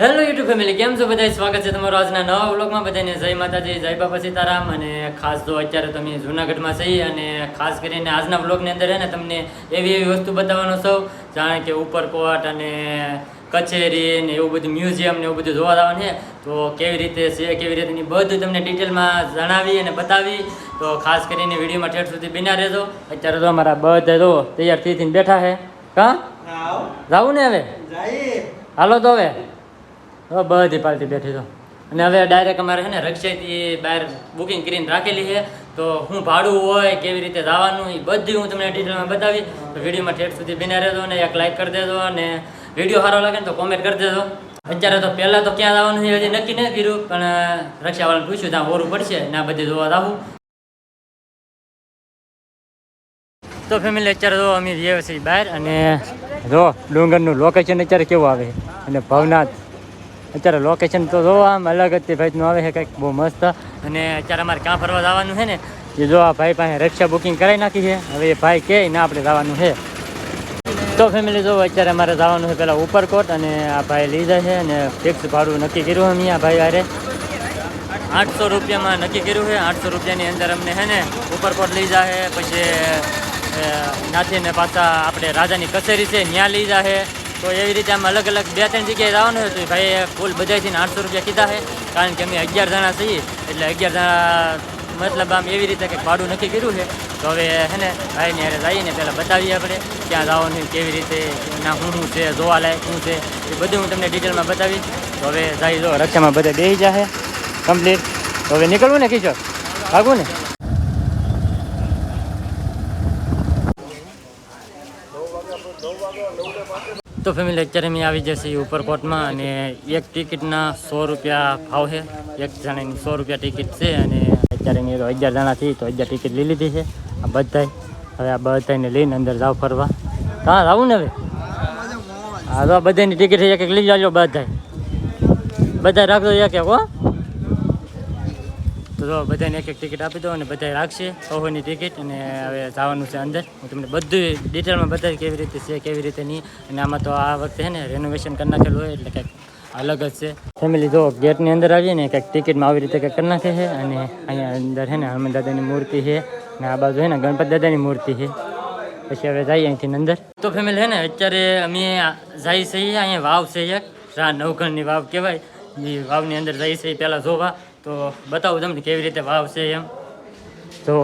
Hello YouTube family કેમ છો બધા સ્વાગત છે તમારું આજના નવા વ્લોગમાં. બધાને જય માતાજી જય બાપા સીતારામ. અને ખાસ તો અત્યારે તમે જૂનાગઢમાં છીએ અને ખાસ કરીને આજના વ્લોગની અંદર ને તમને એવી એવી વસ્તુ બતાવવાનો સૌ જાણે કે ઉપરકોટ અને કચેરી ને એવું બધું મ્યુઝિયમ ને એવું બધું જોવા જવાનું છે તો કેવી રીતે છે કેવી રીતની બધું તમને ડિટેલમાં જણાવી અને બતાવી. તો ખાસ કરીને વિડીયોમાં ઠેઠ સુધી બિના રહેજો. અત્યારે તો અમારા બધા જો તૈયાર થઈ થઈને બેઠા છે કા? જાવું ને હવે? હાલો તો હવે. હવે બધી પાર્ટી બેઠી તો અને હવે ડાયરેક્ટ અમારે છે ને રક્ષાથી બહાર બુકિંગ કરીને રાખેલી છે. તો હું ભાડું હોય, કેવી રીતે જવાનું એ બધી હું તમને ડિટેલમાં બતાવી તો વિડીયોમાં ઠેઠ સુધી બિના રહેજો અને એક લાઇક કરી દેજો અને વીડિયો સારો લાગે ને તો કોમેન્ટ કરી દેજો. અત્યારે તો પહેલાં તો ક્યાં જવાનું છે હજી નક્કી નથી કર્યું, પણ રક્ષાવાળાને પૂછ્યું ત્યાં ઓરું પડશે ને આ બધી જોવા જાવું તો ફેમિલી અત્યારે તો અમે જઈએ છીએ બહાર અને જો ડુંગરનું લોકેશન અત્યારે કેવું આવે? અને ભવનાથ અત્યારે લોકેશન તો જોવા આમ અલગ જ તે ભાઈનું આવે છે કંઈક બહુ મસ્ત. અને અત્યારે અમારે ક્યાં ફરવા જવાનું છે ને, એ જો આ ભાઈ પાસે રક્ષા બુકિંગ કરાવી નાખી છે. હવે એ ભાઈ કહે ને, આપણે જવાનું છે. તો ફેમિલી જો અત્યારે અમારે જવાનું છે પહેલાં ઉપરકોટ અને આ ભાઈ જાય છે અને ફિક્સ ભાડું નક્કી કર્યું અમે આ ભાઈ હારે આઠસો રૂપિયામાં નક્કી કર્યું છે. આઠસો રૂપિયાની અંદર અમને છે ને ઉપરકોટ લઈ જાય પછી નાથીને પાછા આપણે રાજાની કચેરી છે, ત્યાં લઈ જાય તો એવી રીતે આમ અલગ અલગ બે ત્રણ જગ્યાએ જવાનું હતું. ભાઈ કુલ બધાથી આઠસો રૂપિયા કીધા છે. કારણ કે અમે અગિયાર જણા છીએ. એટલે અગિયાર જણા મતલબ આમ એવી રીતે કંઈક ભાડું નક્કી કર્યું છે. તો હવે હે ને, ભાઈને હારે જઈને પહેલાં બતાવીએ આપણે ક્યાં જવાનું કેવી રીતે ના હું શું છે, જોવાલાયક શું છે, એ બધું હું તમને ડિટેલમાં બતાવીશ. તો હવે જાય જો રક્ષામાં બધા બેસી જશે કમ્પ્લીટ. તો હવે નીકળવું ને કિશોર? ભાગવું ને? તો ફેમિલી અત્યારે મેં આવી જશે ઉપરકોટમાં અને એક ટિકિટના સો રૂપિયા ભાવ છે. એક જણાની સો રૂપિયા ટિકિટ છે અને અત્યારે મેં તો અગિયાર જણા થી તો અગિયાર ટિકિટ લઈ લીધી છે. આ બધા હવે આ બધાને લઈને અંદર જાવ ફરવા. કાં આવું ને હવે? હા, તો આ બધાની ટિકિટ એક એક લઈ જાજો બધા બધા રાખજો એક એક, હો. તો જો બધાને એક એક ટિકિટ આપી દો અને બધા રાખશે. ઓહોની ટિકિટ અને હવે જવાનું છે અંદર. હું તમને બધું ડિટેલમાં બતાવી કેવી રીતે છે, કેવી રીતે નહીં. અને આમાં તો આ વખતે છે ને રેનોવેશન કરી નાખેલું હોય એટલે કંઈક અલગ જ છે. ફેમિલી જો ગેટની અંદર આવીએ ને કંઈક ટિકિટમાં આવી રીતે કંઈક કરી નાખે છે અને અહીંયા અંદર છે ને હનુમાન દાદાની મૂર્તિ છે અને આ બાજુ છે ને ગણપત દાદાની મૂર્તિ છે. પછી હવે જઈએ અહીંથી અંદર. તો ફેમિલી છે ને અત્યારે અમે જઈ છીએ અહીંયા વાવ છે એક. રા નવઘણની વાવ કહેવાય. એ વાવની અંદર જઈ છીએ પહેલાં જોવા. તો બતાવું તમને કેવી રીતે વાવ છે એમ. જો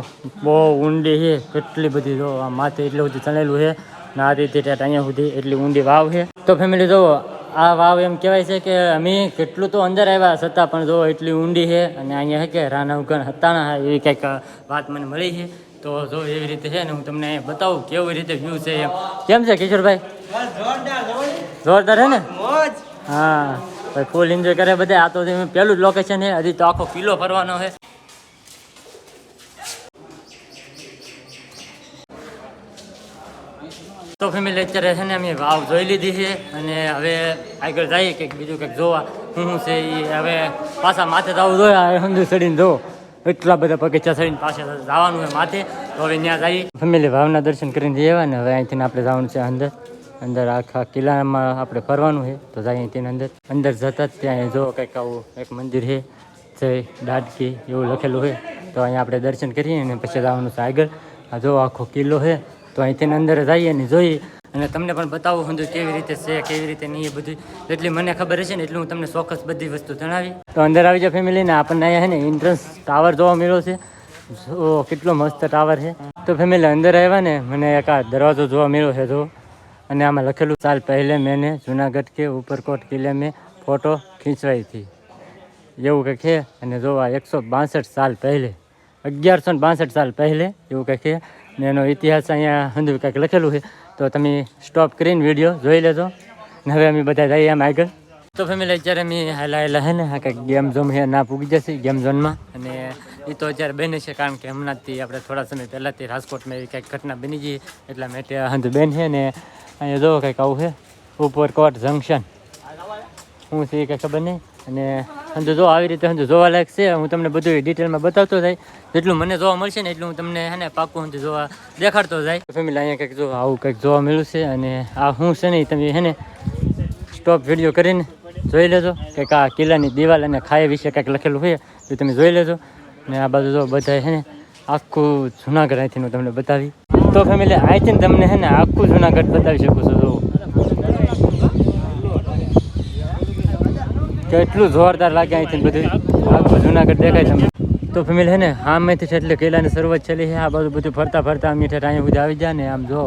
બહુ ઊંડી છે કેટલી બધી જો આ માથે એટલું બધું ચણેલું છે ને આ રીતે ત્યાં અહીંયા સુધી એટલી ઊંડી વાવ છે. તો ફેમિલી જુઓ આ વાવ એમ કહેવાય છે કે અમે કેટલું તો અંદર આવ્યા છતાં પણ જો એટલી ઊંડી છે અને અહીંયા છે કે રાનવગણ હતાણા એવી કંઈક વાત મને મળી છે. તો જો એવી રીતે છે ને હું તમને અહીંયા બતાવું કેવી રીતે વ્યૂ છે એમ. કેમ છે કિશોરભાઈ? જોરદાર હે ને? હા. ભાઈ ફૂલ એન્જોય કરે બધા. આ તો પહેલું જ લોકેશન છે, હજી તો આખો કિલ્લો ફરવાનો છે. તો ફેમિલી અત્યારે છે ને, અમે વાવ જોઈ લીધી છે અને હવે આગળ જઈએ, કંઈક બીજું કંઈક જોવા. શું છે એ હવે પાછા માથે જવું જોઈએ હંદુ ચડીને જો. એટલા બધા બગીચા ચડીને પાસે જવાનું છે માથે. તો હવે ત્યાં જઈએ. ફેમિલી ભાવના દર્શન કરીને જઈએ ને હવે અહીંથી આપણે જવાનું છે અંદર. અંદર આખા કિલ્લામાં આપણે ફરવાનું છે, તો જાય તેની અંદર. અંદર જતા જ ત્યાં જો કંઈક આવું એક મંદિર છે જય દાડકી એવું લખેલું છે, તો અહીંયા આપણે દર્શન કરીએ અને પછી જવાનું છે આગળ. આ જો આખો કિલ્લો છે, તો અહીંથી અંદર જઈએ ને જોઈએ. અને તમને પણ બતાવું હું કેવી રીતે છે, કેવી રીતે નહીં એ બધું. જેટલી મને ખબર હશે ને એટલું હું તમને ચોક્કસ બધી વસ્તુ જણાવી. તો અંદર આવી જાઓ ફેમિલીને આપણને અહીંયા છે ને એન્ટ્રન્સ ટાવર જોવા મળ્યો છે. જો કેટલો મસ્ત ટાવર છે. તો ફેમિલી અંદર આવ્યા ને, મને એક આ દરવાજો જોવા મળ્યો છે, જો. અને આમાં લખેલું, સાલ પહેલે મેં જુનાગઢ કે ઉપરકોટ કિલ્લે મેં ફોટો ખીંચવાઈ હતી એવું કંઈક છે, અને જો આ એકસો બાસઠ સાલ પહેલે, અગિયારસો ને બાસઠ સાલ પહેલે, એવું કંઈક છે, ને એનો ઇતિહાસ અહીંયા હંધુ કંઈક લખેલું છે, તો તમે સ્ટોપ કરીને વીડિયો જોઈ લેજો, ને હવે અમે બધા જઈએ આમ આગળ. તો ફેમિલી અત્યારે અમે હાલા હેલા હે ને, આ કંઈક ગેમ ઝોન છે ના પૂગી જશે ગેમ ઝોનમાં, અને એ તો અત્યારે બને છે, કારણ કે હમણાંથી આપણે થોડા સમય પહેલાંથી રાજકોટમાં એવી કંઈક ઘટના બની ગઈ, એટલા માટે હંધ બેન છે ને અહીંયા જો કંઈક આવું છે ઉપરકોટ જંકશન હું છે કંઈ ખબર નહીં. અને સંજો જો આવી રીતે હંધુ જોવાલાયક છે, હું તમને બધું ડિટેલમાં બતાવતો જાય. જેટલું મને જોવા મળશે ને એટલું હું તમને હે ને પાકું હંધુ જોવા દેખાડતો જાય. ફેમિલી અહીંયા કંઈક જો આવું કંઈક જોવા મળ્યું છે અને આ શું છે ને તમે હે ને સ્ટોપ વીડિયો કરીને જોઈ લેજો. કે આ કિલ્લાની દિવાલ અને ખાઈ વિશે કંઈક લખેલું હોય તો તમે જોઈ લેજો. ને આ બાજુ જો બધા હે ને આખું જુનાગઢ અહીંથી હું તમને બતાવી. તો ફેમિલી અહીંથી તમને હે ને આખું જુનાગઢ બતાવી શકું છું જો કેટલું જોરદાર લાગે અહીંથી બધું. આખું જુનાગઢ દેખાય તમને તો ફેમિલી છે ને, આમેથી છે એટલે કેલાની શરૂઆત છેલ્લી છે. આ બધું બધું ફરતા ફરતા ઠેઠ અહીંયા સુધી આવી જાય ને, આમ જો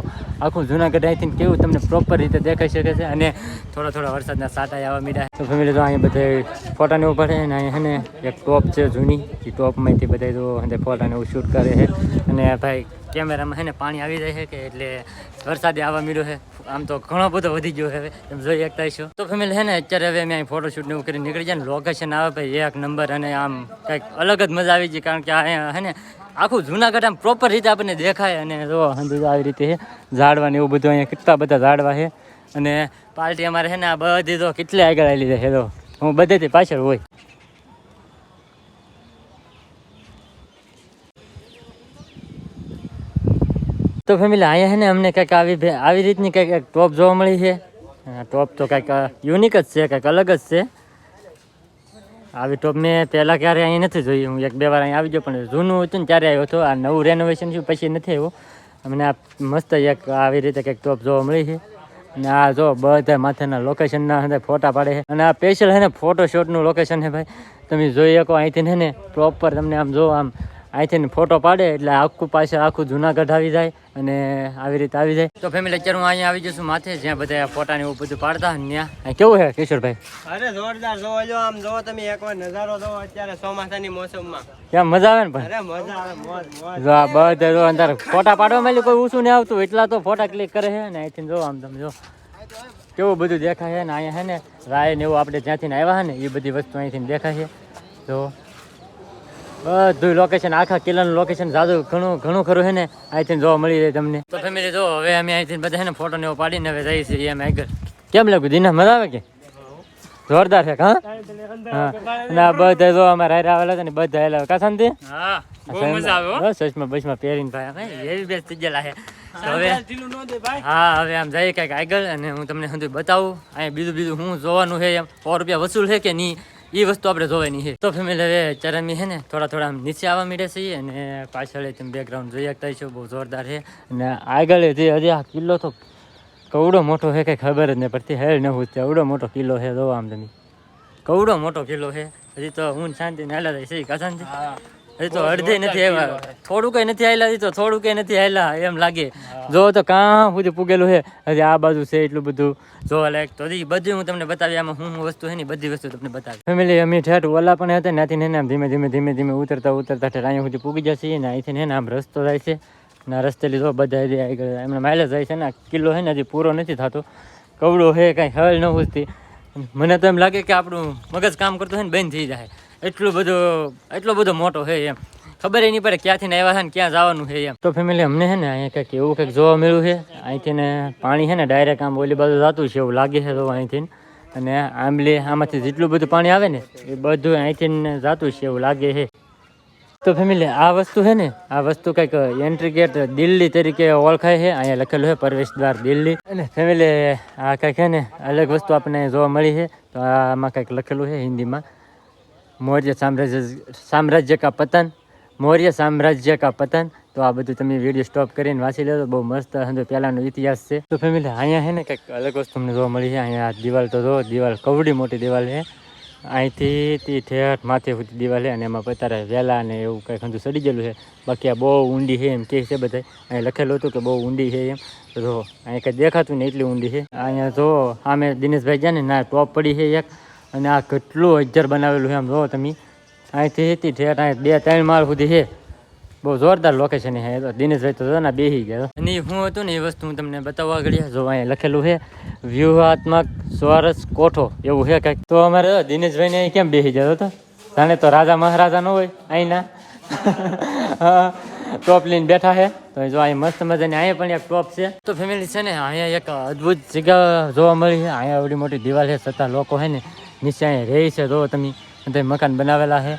આખું જુનાગઢ અહીંથી કેવું તમને પ્રોપર રીતે દેખાઈ શકે છે અને થોડા થોડા વરસાદના સાટા આવવા મીડા. તો ફેમિલી તો અહીંયા બધા ફોટાને ઊભા રહે અને અહીંયા ને એક ટોપ છે જૂની એ ટોપમાંથી બધા તો ફોટાને એવું શૂટ કરે છે. અને ભાઈ કેમેરામાં છે ને પાણી આવી જાય છે કે એટલે વરસાદે આવવા મીડ્યો છે. આમ તો ઘણો બધો વધી ગયો હવે. તમે જોઈ શકતા છો. તો ફેમિલી છે ને અત્યારે હવે અમે અહીં ફોટોશૂટ ને એવું કરી નીકળી જાય ને લોકેશન આવે ભાઈ, એક નંબર અને આમ કંઈક અલગ જ મજા આવી ગઈ કારણ કે અહીંયા છે ને આખું જુનાગઢ આમ પ્રોપર રીતે આપણને દેખાય અને જો આવી રીતે ઝાડવા ને એવું બધું અહીંયા કેટલા બધા ઝાડવા છે. અને પાર્ટી અમારે છે ને આ બધી તો કેટલી આગળ આવી છે. તો હું બધેથી પાછળ હોય. તો ફેમિલી અહીંયા છે ને અમને કંઈક આવી આવી રીતની કંઈક ટોપ જોવા મળી છે. ટોપ તો કંઈક યુનિક જ છે, કંઈક અલગ જ છે. આવી ટોપ મેં પહેલાં ક્યારે અહીંયા નથી જોઈ હું એક બે વાર અહીંયા આવી ગયો, પણ જૂનું હતું ને ત્યારે આવ્યો હતો. આ નવું રેનોવેશન થયું, પછી નથી આવ્યો. અમને આ મસ્ત એક આવી રીતે કંઈક ટોપ જોવા મળી છે. અને આ જો બધા માથેના લોકેશનના અંદર ફોટા પાડે છે. અને આ સ્પેશિયલ છે ને ફોટોશોટનું લોકેશન છે ભાઈ. તમે જોઈ શકો અહીંથી ને પ્રોપર તમને આમ જો આમ અહીંથી ને ફોટો પાડે એટલે આખું પાસે આખું જુનાગઢ આવી જાય અને આવી રીતે આવી જાય. તો ફેમિલી અત્યારે હું અહીંયા આવી જશું માથે જ્યાં બધા ફોટાને એવું બધું પાડતા ત્યાં. કેવું છે કિશોરભાઈ? અરે જોરદાર જોવો જો આમ જોવો તમે એકવાર નજારો જોવો અત્યારે ચોમાસાની મોસમમાં. કેમ મજા આવે ને પણ અરે મજા આવે મોજ મોજ. જો આ બધા જો અંદર ફોટા પાડવા માંડ્યું કોઈ ઊંચું નહીં આવતું એટલા તો ફોટા ક્લિક કરે છે ને અહીંથી જો આમ તમે જો. કેવું બધું દેખાય છે ને અહીંયા છે ને રાય ને એવું આપણે જ્યાંથી આવ્યા છે ને એ બધી વસ્તુ અહીંથી દેખાય છે. જો. બધું લોકેશન આખા કિલ્લાનું લોકેશન જાદુ ઘણું ઘણું ખરું છે ને? અહીંથી જોવા મળી જાય તમને. તો ફેમિલી જો હવે અમે અહીંથી બધા ને ફોટો ને એવું પાડીને હવે જઈએ છીએ એમ આગળ. કેમ લાગ્યું? દિના મજા આવે કે? જોરદાર છે હા? ના બધા જો અમારે હારે આવેલા હતા ને બધા આવેલા કા શાંતિ? હા બસ ચશ્મા બસમાં પહેરીને ભાઈ ભાઈ એવી બેસ થઈ ગયેલા છે હવે હા હવે આમ જઈએ કંઈક આગળ અને હું તમને બધું બતાવું. અહીંયા બીજું બીજું હું જોવાનું છે એમ. સો રૂપિયા વસૂલ છે કે નહીં? એ વસ્તુ આપણે જોવાની છે. તો ફેમિલી હવે ચરમી છે ને થોડા થોડા નીચે આવવા માંડે છે અને પાછળ તમે બેકગ્રાઉન્ડ જોઈ શકતા છો બહુ જોરદાર છે. અને આગળ જે હજી આ કિલ્લો તો કવડો મોટો છે કંઈ ખબર જ નહીં પડતી હેર ન પૂછતી અવડો મોટો કિલ્લો છે જો આમ તમે. કવડો મોટો કિલ્લો છે. હજી તો હું ને શાંતિ નાલા થાય છે કા હજી તો અડધે નથી આવ્યા. થોડું કઈ નથી આવેલા તો થોડું કઈ નથી આવેલા એમ લાગે. જો તો કાં સુધી પૂગેલું છે હજી આ બાજુ છે એટલું બધું. જોવા લાયક તો હજી બધું હું તમને બતાવી આમાં હું હું વસ્તુ છે ને બધી વસ્તુ તમને બતાવી ફેમિલી અમે ઠેઠ ઓલા પણ હતા ત્યાંથી ને આમ ધીમે ધીમે ધીમે ધીમે ઉતરતા ઉતરતા ઠેઠ અહીંયા સુધી પૂગી જશે ને અહીંથી ને આમ રસ્તો જાય છે. ને રસ્તે લીધો બધા હજી આવી ગયા એમને માઇલેજ જાય છે ને કિલ્લો છે ને હજી પૂરો નથી થતો. કવડો છે કાંઈ હલ ન પૂછતી મને તો એમ લાગે કે આપણું મગજ કામ કરતું હોય ને બંધ થઈ જાય. એટલું બધું, એટલો બધો મોટો છે એમ. ખબર નહીં પડે ક્યાંથી આવ્યા છે ને ક્યાં જવાનું છે એમ. તો ફેમિલી અમને છે ને અહીંયા કંઈક એવું કંઈક જોવા મળ્યું છે. અહીંથી ને પાણી છે ને ડાયરેક્ટ આમ ઓલી બાજુ જતું છે એવું લાગે છે તો અહીંથી અને આંબલી, આમાંથી જેટલું બધું પાણી આવે ને એ બધું અહીંથી ને જતું છે એવું લાગે છે. તો ફેમિલી આ વસ્તુ છે ને, આ વસ્તુ કંઈક એન્ટ્રી ગેટ દિલ્હી તરીકે ઓળખાય છે. અહીંયા લખેલું છે પ્રવેશ દ્વાર દિલ્હી. અને ફેમિલી આ કંઈક છે ને અલગ વસ્તુ આપણને જોવા મળી છે. તો આમાં કંઈક લખેલું છે હિન્દીમાં. મૌર્ય સામ્રાજ્ય સામ્રાજ્ય કા પતન, મૌર્ય સામ્રાજ્ય કા પતન. તો આ બધું તમે વીડિયો સ્ટોપ કરીને વાંચી લેજો. બહુ મસ્ત હંધો પહેલાંનો ઇતિહાસ છે. તો ફેમિલી અહીંયા છે ને કંઈક અલગ વસ્તુ તમને જોવા મળી છે. અહીંયા દિવાલ તો જો, દિવાલ કવડી મોટી દિવાલ છે. અહીંથી તે ઠેઠ માથે સુધી દિવાલ છે અને એમાં પતારા વેલા અને એવું કંઈક હજુ સડી ગયેલું છે. બાકી આ બહુ ઊંડી છે એમ કહે છે બધા અહીંયા લખેલું હતું કે બહુ ઊંડી છે એમ. તો અહીંયા કંઈ દેખાતું ને એટલી ઊંડી છે. અહીંયા જો, સામે દિનેશભાઈ ગયા ને, ના, ટોપ પડી છે એક. અને આ કેટલું અજ્જર બનાવેલું છે આમ જો તમે. અહીંથી હતી ઠેઠ અહીં બે ત્રણ માળ સુધી છે. બહુ જોરદાર લોકેશન છે તો. દિનેશભાઈ તો જો બેસી ગયા. અને હું હતું ને એ વસ્તુ હું તમને બતાવવા ઘડી જો અહીંયા લખેલું છે, વ્યૂહાત્મક સ્વરસ કોઠો. એવું છે કંઈક. તો અમારે દિનેશભાઈને અહીં કેમ બેસી જતો હતો? જાણે તો રાજા મહારાજા ન હોય, અહીંના. ટોપ લઈને બેઠા છે. તો જો અહીં મસ્ત મજાની અહીંયા પણ એક ટોપ છે. તો ફેમિલી છે ને, અહીંયા એક અદ્ભુત જગ્યા જોવા મળી છે. અહીંયા એવડી મોટી દિવાલ છે છતાં લોકો છે ને. નીચે અહીંયા રહે છે જો તમે મકાન બનાવેલા છે.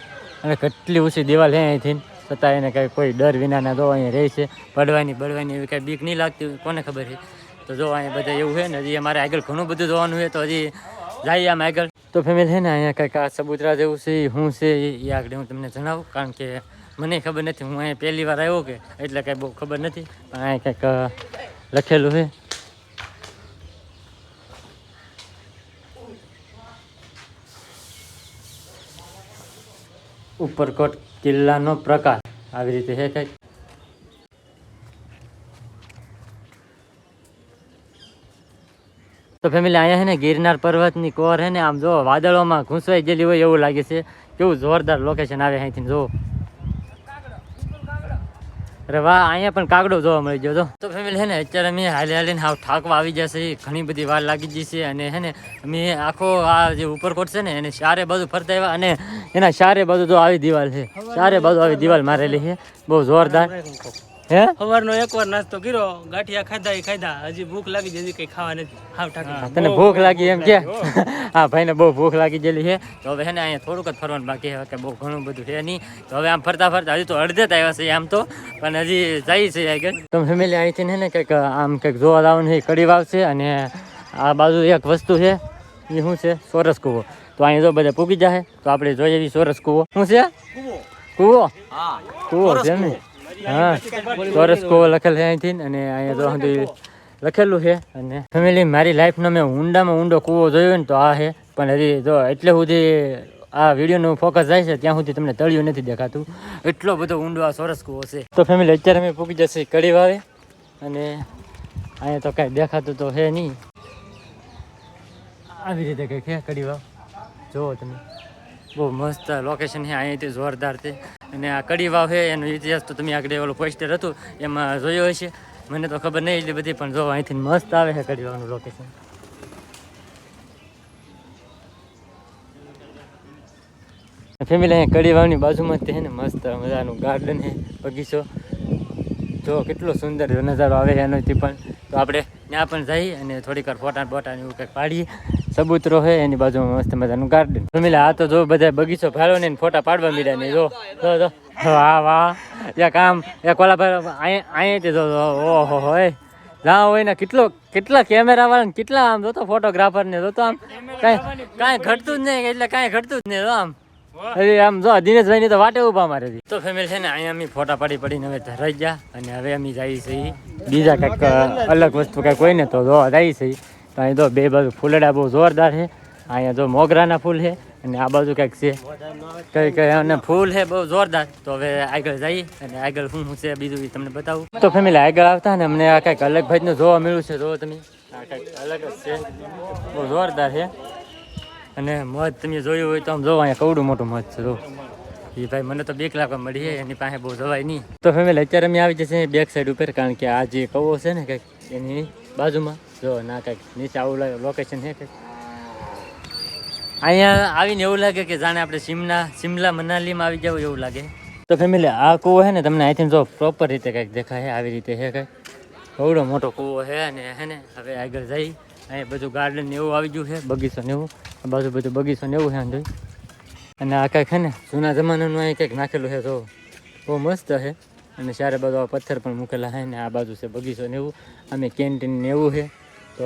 અને કેટલી ઊંચી દિવાલ છે અહીંથી. છતાં એને કાંઈ કોઈ ડર વિનાના તો અહીંયા રહે છે. પડવાની બળવાની એવી કાંઈ બીક નહીં લાગતી કોને ખબર છે? તો જો અહીંયા બધા એવું છે ને, હજી અમારે આગળ ઘણું બધું જોવાનું છે, તો હજી જઈએ આમ આગળ. તો ફેમિલી છે ને, અહીંયા કંઈક આ સબુતરા જેવું છે શું છે એ આગળ હું તમને જણાવું, કારણ કે મને ખબર નથી. હું અહીંયા પહેલી વાર આવ્યો કે, એટલે કાંઈ બહુ ખબર નથી. પણ અહીંયા કંઈક લખેલું છે. ઉપરકોટ કિલ્લાનો પ્રકાર. આવી રીતે છે કંઈક તો ફેમિલી અહીંયા છે ને ગિરનાર પર્વતની કોર છે ને આમ જો વાદળોમાં ઘૂંસવાઈ ગયેલી હોય એવું લાગે છે. કેવું જોરદાર લોકેશન આવે અહીંથી જો. અરે વાહ અહીંયા પણ કાગડો જોવા મળી ગયો તો ફેમિલી હે ને અત્યારે અમે હાલી હાલીને હાવ ઠાકવા આવી જશે ઘણી બધી વાર લાગી ગઈ છે અને હે ને અમે આખો આ જે ઉપરકોટ છે ને એને ચારે બાજુ ફરતા આવ્યા અને એના ચારે બાજુ તો આવી દિવાલ છે. ચારે બાજુ આવી દિવાલ મારેલી છે. બહુ જોરદાર. હે? સવારનો એકવાર નાસ્તો કર્યો ગાંઠિયા ખાધા એ ખાધા. હજી ભૂખ લાગી હજી કઈ ખાવા નથી. હાવ ઠાકી તને ભૂખ લાગી એમ કે? હા ભાઈને બહુ ભૂખ લાગી ગયેલી છે તો હવે છે ને અહીંયા થોડુંક જ ફરવાનું બાકી છે કે બહુ ઘણું બધું છે નહીં. તો હવે આમ ફરતા ફરતા હજી તો અડધે જ આવ્યા છે આમ તો. પણ હજી જાય છે આગળ. તો ફેમિલી અહીંથી ને કંઈક આમ કંઈક જોવા જવાનું છે કડી વાવ છે અને આ બાજુ એક વસ્તુ છે એ શું છે? સોરસ કૂવો. તો અહીંયા જો બધા પૂગી જાય તો આપણે જોઈએ એવી સોરસ કૂવો. શું છે? કૂવો. કૂવો? છે ને? હા સોરસ કૂવો લખેલ છે અહીંથી અને અહીંયા તો સુધી લખેલું છે અને ફેમિલી મારી લાઈફનો મેં ઊંડામાં ઊંડો કૂવો જોયો ને તો આ છે. પણ હજી જો એટલે સુધી આ વિડીયોનું ફોકસ જાય છે, ત્યાં સુધી તમને તળિયું નથી દેખાતું. એટલો બધો ઊંડો આ સોરસ કૂવો છે. તો ફેમિલી અત્યારે અમે પૂકી જશે કડી વાવે અને અહીંયા તો કાંઈ દેખાતું તો છે નહીં. આવી રીતે કંઈક છે કડી વાવ? જુઓ તમે. બહુ મસ્ત લોકેશન છે, અહીંયાથી જોરદાર છે. અને આ કડી વાવ છે, એનો ઇતિહાસ તો તમે આગળ ઓલું પોસ્ટર હતું, એમાં જોયો હશે. મને તો ખબર નહીં એટલી બધી, પણ જો અહીંથી મસ્ત આવે છે કડી વાવનું લોકેશન ફેમિલી અહીંયા કડી વાવની બાજુમાં જ છે ને, મસ્ત મજાનું ગાર્ડન છે, બગીચો. જો કેટલો સુંદર નજારો આવે છે એનોથી પણ. તો આપણે ત્યાં પણ જઈ અને થોડીક વાર ફોટા બોટા એવું કંઈક પાડીએ. સબૂતરો છે એની બાજુમાં મસ્ત મજાનું ગાર્ડન ફેમિલી આ તો જો બધા બગીચો ફાળો ને ફોટા પાડવા મીડ્યા ને જો. જો જો. વાહ વાહ. યા કામ યા કોલા ભાઈ અહીંયાથી જો જો, ઓહો હોય જ્યાં હોય ને કેટલો કેટલા કેમેરા વાળા કેટલા આમ જોતો ફોટોગ્રાફર ને જોતો આમ કાંઈ કાંઈ ઘટતું જ નહીં એટલે કાંઈ ઘટતું જ નહીં જો આમ. અરે આમ જો દિનેશભાઈ ની તો વાટે ઊભા મારે તો ફેમિલી છે ને અહીંયા અમે ફોટા પાડી પડીને હવે ધરાઈ ગયા અને હવે અમે જઈએ છીએ. બીજા કંઈક અલગ વસ્તુ કંઈક હોય ને તો જોવા જઈએ છીએ. તો અહીં તો બે બાજુ ફૂલડા બહુ જોરદાર છે. અહીંયા જો મોગરાના ફૂલ છે અને આ બાજુ કંઈક છે. કઈ કઈ અને ફૂલ છે બહુ જોરદાર. તો હવે આગળ જઈએ અને આગળ શું શું છે બીજું તમને બતાવું. તો ફેમિલી આગળ આવતા ને અમને આ કંઈક અલગ ભાઈનું જોવા મળ્યું છે. જો તમે આ કંઈક અલગ જ છે. બહુ જોરદાર છે. અને મધ તમે જોયું હોય તો આમ જો અહીંયા કવડું મોટું મધ છે, જો. એ ભાઈ મને તો બે કલાક મળી છે, એની પાસે બહુ જવાય નહીં. તો ફેમિલી, અત્યારે અમે આવી જશે બેક સાઈડ ઉપર, કારણ કે આ જે કવો છે ને કંઈક, એની બાજુમાં, જો ના કંઈક નીચે આવું લોકેશન છે કંઈક. અહીંયા આવીને એવું લાગે કે જાણે આપણે શિમલા શિમલા મનાલીમાં આવી જવું એવું લાગે. તો ફેમિલી, આ કૂવો છે ને, તમને અહીંથી જો પ્રોપર રીતે કંઈક દેખાય આવી રીતે છે કંઈક. બહુડો મોટો કૂવો છે, અને હે ને, હવે આગળ જઈ, અહીંયા બધું ગાર્ડન ને એવું આવી ગયું છે, બગીચો ને એવું. બાજુ બધું બગીચો ને એવું છે જોઈ. અને આ કાંઈક છે ને, જૂના જમાનાનું અહીં કંઈક નાખેલું છે તો બહુ મસ્ત છે. અને ચારે બાજુ આ પથ્થર પણ મૂકેલા છે ને આ બાજુ છે બગીચો ને એવું. અમે કેન્ટીન ને એવું છે. તો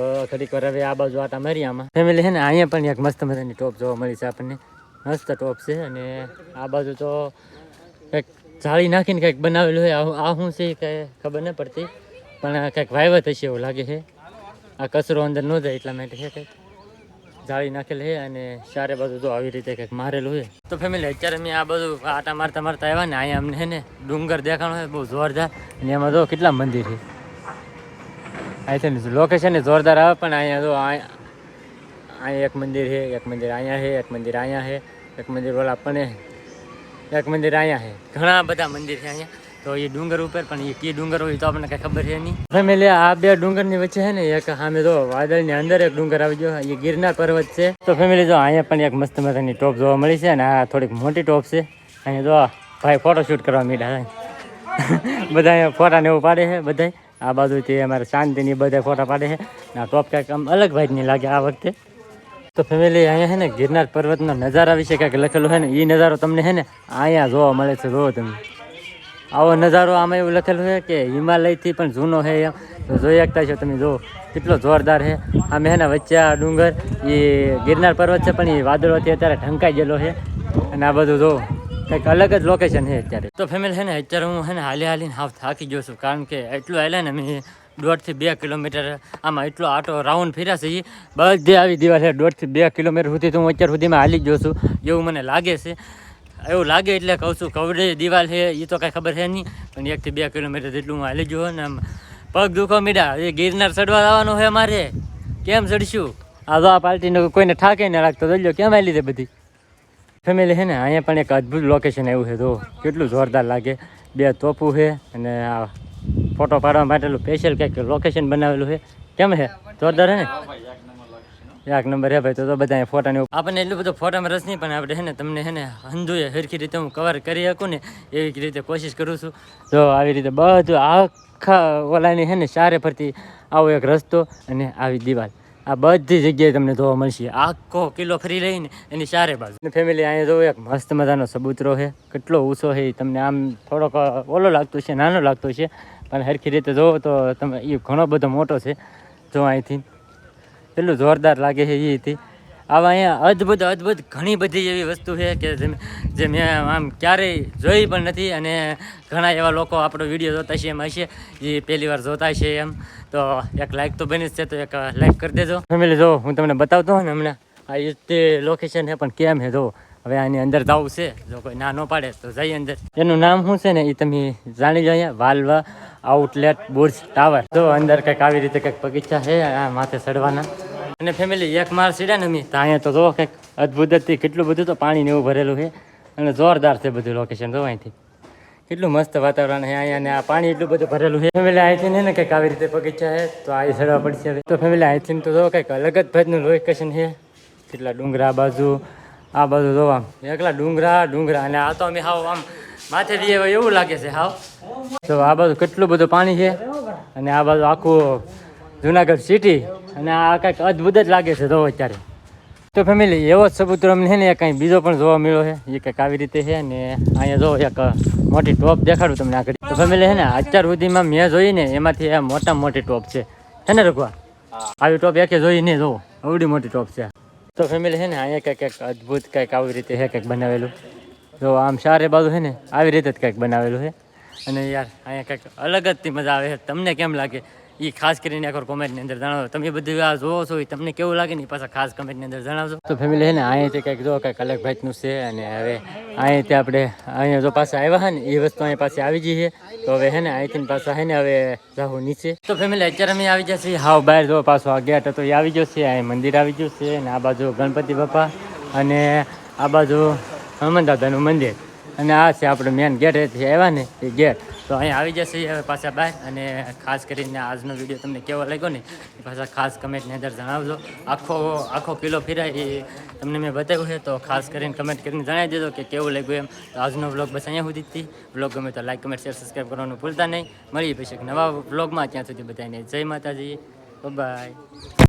વાર હવે આ બાજુ આટા મારી આમાં. ફેમિલી છે ને, અહીંયા પણ એક મસ્ત મજાની ટોપ જોવા મળી છે આપણને. મસ્ત ટોપ છે અને આ બાજુ તો કંઈક જાળી નાખીને કંઈક બનાવેલું હોય આ આ શું છે કંઈ ખબર ન પડતી. પણ કંઈક વાયવત હશે એવું લાગે છે. આ કચરો અંદર ન જાય એટલા માટે છે કંઈક. જાળી નાખેલ છે અને ચારે બાજુ તો આવી રીતે કંઈક મારેલું છે. તો ફેમિલી અત્યારે મેં આ બધું આટા મારતા મારતા આવ્યા ને અહીંયા અમને ને ડુંગર દેખાણો છે, બહુ જોરદાર. અને એમાં જો કેટલા મંદિર છે. અહીંથી લોકેશન જોરદાર આવે, પણ અહીંયા જો અહીંયા એક મંદિર છે, એક મંદિર અહીંયા છે, એક મંદિર અહીંયા છે, એક મંદિર ઓલા પણ એક મંદિર અહીંયા છે. ઘણા બધા મંદિર છે અહીંયા. તો એ ડુંગર ઉપર, પણ એ કી ડુંગર હોય તો આપણને કઈ ખબર છે નહીં. ફેમિલી, આ બે ડુંગરની વચ્ચે છે ને, એક સામે જો વાદળની અંદર એક ડુંગર આવી ગયો. એ ગિરનાર પર્વત છે. તો ફેમિલી, જો અહીંયા પણ એક મસ્ત મજાની ટોપ જોવા મળી છે અને આ થોડીક મોટી ટોપ છે. અહીંયા જો ભાઈ ફોટો શૂટ કરવા મીડા બધા ફોટા ને એવું પાડે છે બધા આ બાજુથી અમારે શાંતિની બધા ફોટા પાડે છે. આ ટોપ કાંઈક આમ અલગ ભાઈની લાગે આ વખતે. તો ફેમિલી, અહીંયા છે ને ગિરનાર પર્વતના નજારા વિશે કાંઈક લખેલું છે ને એ નજારો તમને છે ને અહીંયા જોવા મળે છે જોવો તમે. આવો નજારો આમાં એવું લખેલું છે કે હિમાલયથી પણ જૂનો છે એમ. તો જોઈ શકતા છો તમે, જો કેટલો જોરદાર છે. આમે મેના વચ્ચે આ ડુંગર એ ગિરનાર પર્વત છે, પણ એ વાદળોથી અત્યારે ઢંકાઈ ગયેલો છે. અને આ બધું જો કંઈક અલગ જ લોકેશન છે અત્યારે. તો ફેમિલી છે ને, અત્યારે હું છે ને હાલી હાલીને હાફ થાકી ગયો છું, કારણ કે એટલું હાલે ને મેં દોઢથી બે કિલોમીટર આમાં એટલો આટો રાઉન્ડ ફેર્યા છે એ બધી આવી દિવાલ છે, દોઢથી બે કિલોમીટર સુધી તો હું અત્યાર સુધીમાં હાલી ગયો છું. એવું મને લાગે છે. એવું લાગે એટલે કહું છું કવડે દિવાલ છે એ તો કાંઈ ખબર છે નહીં, પણ એકથી બે કિલોમીટર જેટલું હું હાલી ગયો ને આમ પગ દુખો મીડા. એ ગિરનાર ચડવા આવવાનું છે મારે કેમ ચડશું? આ તો આ પાર્ટીને કોઈને ઠાકે ન રાખતો લો, કેમ આવી દે બધી? ફેમિલી છે ને, અહીંયા પણ એક અદ્ભુત લોકેશન આવ્યું છે તો કેટલું જોરદાર લાગે. બે તોપું છે અને આ ફોટો પાડવા માટેનું સ્પેશિયલ કંઈક લોકેશન બનાવેલું છે. કેમ છે? જોરદાર છે ને? એક નંબર હે ભાઈ, તો તો બધા ફોટાની આપણને એટલું બધું ફોટામાં રસ નહીં, પણ આપણે હે ને, તમને હે ને, હંધુએ સરખી રીતે હું કવર કરી શકું ને, એવી રીતે કોશિશ કરું છું. જો, આવી રીતે બધું આખા ઓલાની છે ને, ચારે ફરતી આવો એક રસ્તો અને આવી દિવાલ. આ બધી જગ્યાએ તમને જોવા મળશે. આખો કિલો ફરી લઈને એની ચારે બાજુ. ફેમિલી અહીંયા જોવો એક મસ્ત મજાનો સબૂતરો છે કેટલો ઊંચો છે તમને આમ થોડોક ઓલો લાગતો છે, નાનો લાગતો છે. પણ સરખી રીતે જોવો તો તમે એ ઘણો બધો મોટો છે. જો અહીંથી એટલું જોરદાર લાગે છે હતી આવા અહીંયા અદ્ભુત અદ્ભુત ઘણી બધી એવી વસ્તુ છે કે જે મેં આમ ક્યારેય જોઈ પણ નથી અને ઘણા એવા લોકો આપણો વીડિયો જોતા છે એમ હશે, જે પહેલી વાર જોતા છે એમ. તો એક લાઈક તો બની જ છે, તો એક લાઈક કરી દેજો. ફેમિલી, જો હું તમને બતાવતો હોઉં ને હમણાં, આ તે લોકેશન છે, પણ કેમ છે, જો? હવે આની અંદર જવું છે, જો કોઈ ના ન પાડે તો જઈએ અંદર. એનું નામ શું છે ને એ તમે જાણી અહીંયા, વાલવા આઉટલેટ બુર્જ ટાવર જો અંદર કંઈક આવી રીતે કંઈક બગીચા છે, આ માથે ચડવાના. અને ફેમિલી એક માર સીડ્યા ને અમે. તો અહીંયા તો જો કંઈક અદ્ભુત હતી. કેટલું બધું તો પાણી એવું ભરેલું છે. અને જોરદાર છે બધું લોકેશન જો અહીંથી. કેટલું મસ્ત વાતાવરણ છે અહીંયા ને આ પાણી એટલું બધું ભરેલું છે. ફેમિલી અહીંથી ને કંઈક આવી રીતે બગીચા છે, તો આ ચડવા પડશે તો ફેમિલી અહીંથી તો જો કંઈક અલગ જ ભજનું લોકેશન છે. કેટલા ડુંગરા બાજુ, આ બાજુ જોવા. એકલા ડુંગરા ડુંગરા. અને આ તો અમે હાવ આમ માથે હવે એવું લાગે છે, હાવ. તો આ બાજુ કેટલું બધું પાણી છે અને આ બાજુ આખું જુનાગઢ સિટી અને આ કંઈક અદ્ભુત જ લાગે છે તો અત્યારે. તો ફેમિલી એવો જ સબૂતરો અમને ને કંઈ બીજો પણ જોવા મળ્યો છે. એ કંઈક આવી રીતે છે ને અહીંયા જો એક મોટી ટોપ દેખાડું તમને આગળ. તો ફેમિલી છે ને, અત્યાર સુધીમાં મેં જોઈ ને એમાંથી આ મોટા મોટી ટોપ છે. હે ને રઘવા આવી ટોપ એકે જોઈ નહીં જોવો આવડી મોટી ટોપ છે. તો ફેમિલી છે ને, અહીંયા કંઈક કંઈક અદ્ભુત કંઈક આવી રીતે છે, કંઈક બનાવેલું. જો આમ ચારે બાજુ છે ને આવી રીતે જ કંઈક બનાવેલું છે. અને યાર, અહીંયા કંઈક અલગ જ મજા આવે છે. તમને કેમ લાગે? એ ખાસ કરીને આખો કોમેન્ટની અંદર જણાવો. તમે બધું આ જોવો છો એ તમને કેવું લાગે ને પાછા ખાસ કમેન્ટની અંદર જણાવજો. તો ફેમિલી છે ને અહીંયાથી કંઈક જો, કંઈક અલગ ભાઈનું છે અને હવે અહીંયાથી આપણે, અહીંયા જો પાછા આવ્યા છે ને એ વસ્તુ અહીં પાસે આવી ગઈ છે. તો હવે છે ને, અહીંથી પાછા છે ને, હવે જાઉં નીચે. તો ફેમિલી અત્યારે અમે આવી જશે હાવ બહાર જો પાછો આ ગેટ હતો એ આવી ગયો છે. અહીં મંદિર આવી ગયું છે અને આ બાજુ ગણપતિ બાપા અને આ બાજુ હનુમાન દાદાનું મંદિર. અને આ છે આપણો મેન ગેટ એથી આવ્યા ને એ ગેટ તો અહીંયા આવી જશે હવે પાછા બહાર. અને ખાસ કરીને આજનો વીડિયો તમને કેવો લાગ્યો ને પાછા ખાસ કમેન્ટની અંદર જણાવજો. આખો આખો કિલો ફેરાય એ તમને મેં બતાવ્યું છે, તો ખાસ કરીને કમેન્ટ કરીને જણાવી દેજો કે કેવું લાગ્યું એમ. તો આજનો બ્લોગ બસ અહીંયા સુધી હતી. વ્લોગ ગમે તો લાઈક કમેન્ટ શેર સબસ્ક્રાઈબ કરવાનું ભૂલતા નહીં. મળીએ પછી નવા વ્લોગમાં ત્યાં સુધી બધાને જય માતાજી. બાય